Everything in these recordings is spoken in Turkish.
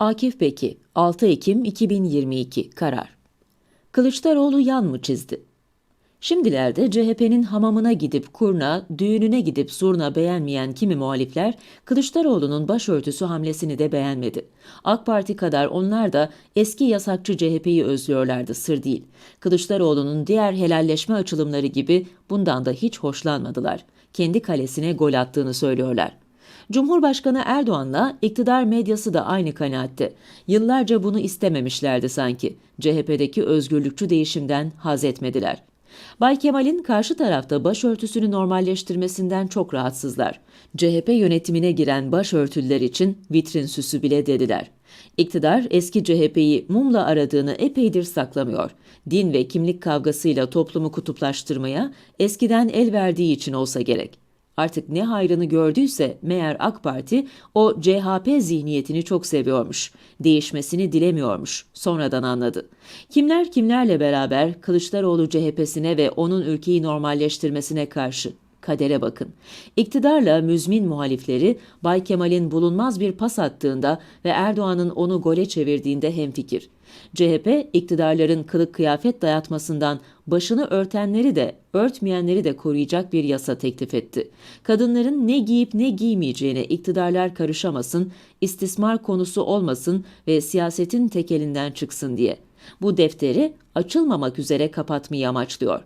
Akif Beki, 6 Ekim 2022 karar. Kılıçdaroğlu yan mı çizdi? Şimdilerde CHP'nin hamamına gidip kurna, düğününe gidip zurna beğenmeyen kimi muhalifler Kılıçdaroğlu'nun başörtüsü hamlesini de beğenmedi. AK Parti kadar onlar da eski yasakçı CHP'yi özlüyorlardı sır değil. Kılıçdaroğlu'nun diğer helalleşme açılımları gibi bundan da hiç hoşlanmadılar. Kendi kalesine gol attığını söylüyorlar. Cumhurbaşkanı Erdoğan'la iktidar medyası da aynı kanaatte. Yıllarca bunu istememişlerdi sanki. CHP'deki özgürlükçü değişimden haz etmediler. Bay Kemal'in karşı tarafta başörtüsünü normalleştirmesinden çok rahatsızlar. CHP yönetimine giren başörtüler için vitrin süsü bile dediler. İktidar eski CHP'yi mumla aradığını epeydir saklamıyor. Din ve kimlik kavgasıyla toplumu kutuplaştırmaya eskiden el verdiği için olsa gerek. Artık ne hayrını gördüyse meğer AK Parti o CHP zihniyetini çok seviyormuş. Değişmesini dilemiyormuş. Sonradan anladı. Kimler kimlerle beraber Kılıçdaroğlu CHP'sine ve onun ülkeyi normalleştirmesine karşı kadere bakın. İktidarla müzmin muhalifleri Bay Kemal'in bulunmaz bir pas attığında ve Erdoğan'ın onu gole çevirdiğinde hemfikir. CHP iktidarların kılık kıyafet dayatmasından başını örtenleri de örtmeyenleri de koruyacak bir yasa teklif etti. Kadınların ne giyip ne giymeyeceğine iktidarlar karışamasın, istismar konusu olmasın ve siyasetin tekelinden çıksın diye. Bu defteri açılmamak üzere kapatmayı amaçlıyor.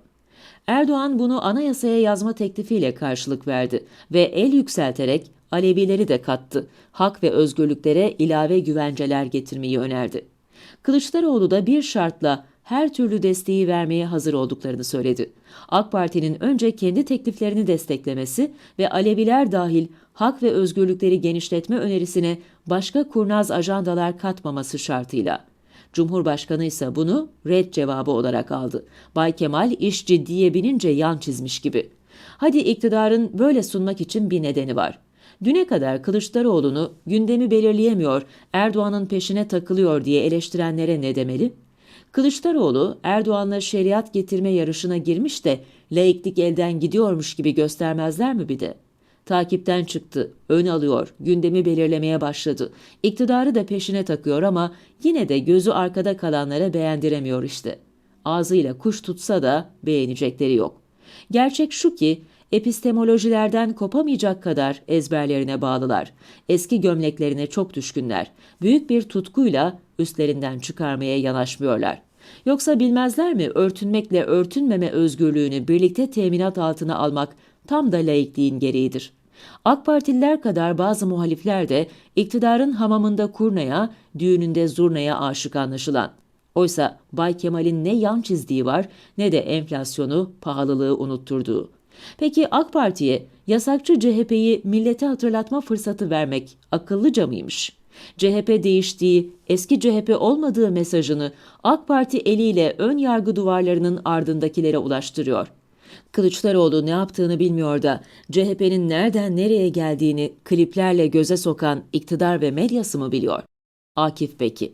Erdoğan bunu anayasaya yazma teklifiyle karşılık verdi ve el yükselterek Alevileri de kattı. Hak ve özgürlüklere ilave güvenceler getirmeyi önerdi. Kılıçdaroğlu da bir şartla her türlü desteği vermeye hazır olduklarını söyledi. AK Parti'nin önce kendi tekliflerini desteklemesi ve Aleviler dahil hak ve özgürlükleri genişletme önerisine başka kurnaz ajandalar katmaması şartıyla. Cumhurbaşkanı ise bunu red cevabı olarak aldı. Bay Kemal iş ciddiye binince yan çizmiş gibi. Hadi iktidarın böyle sunmak için bir nedeni var. Düne kadar Kılıçdaroğlu'nu gündemi belirleyemiyor, Erdoğan'ın peşine takılıyor diye eleştirenlere ne demeli? Kılıçdaroğlu Erdoğan'la şeriat getirme yarışına girmiş de laiklik elden gidiyormuş gibi göstermezler mi bir de? Takipten çıktı, ön alıyor, gündemi belirlemeye başladı. İktidarı da peşine takıyor ama yine de gözü arkada kalanlara beğendiremiyor işte. Ağzıyla kuş tutsa da beğenecekleri yok. Gerçek şu ki epistemolojilerden kopamayacak kadar ezberlerine bağlılar. Eski gömleklerine çok düşkünler. Büyük bir tutkuyla üstlerinden çıkarmaya yanaşmıyorlar. Yoksa bilmezler mi örtünmekle örtünmeme özgürlüğünü birlikte teminat altına almak tam da laikliğin gereğidir. AK Partililer kadar bazı muhalifler de iktidarın hamamında kurnaya, düğününde zurnaya aşık anlaşılan. Oysa Bay Kemal'in ne yan çizdiği var ne de enflasyonu, pahalılığı unutturduğu. Peki AK Parti'ye yasakçı CHP'yi millete hatırlatma fırsatı vermek akıllıca mıymış? CHP değiştiği, eski CHP olmadığı mesajını AK Parti eliyle ön yargı duvarlarının ardındakilere ulaştırıyor. Kılıçdaroğlu ne yaptığını bilmiyor da CHP'nin nereden nereye geldiğini kliplerle göze sokan iktidar ve medyası mı biliyor? Akif Beki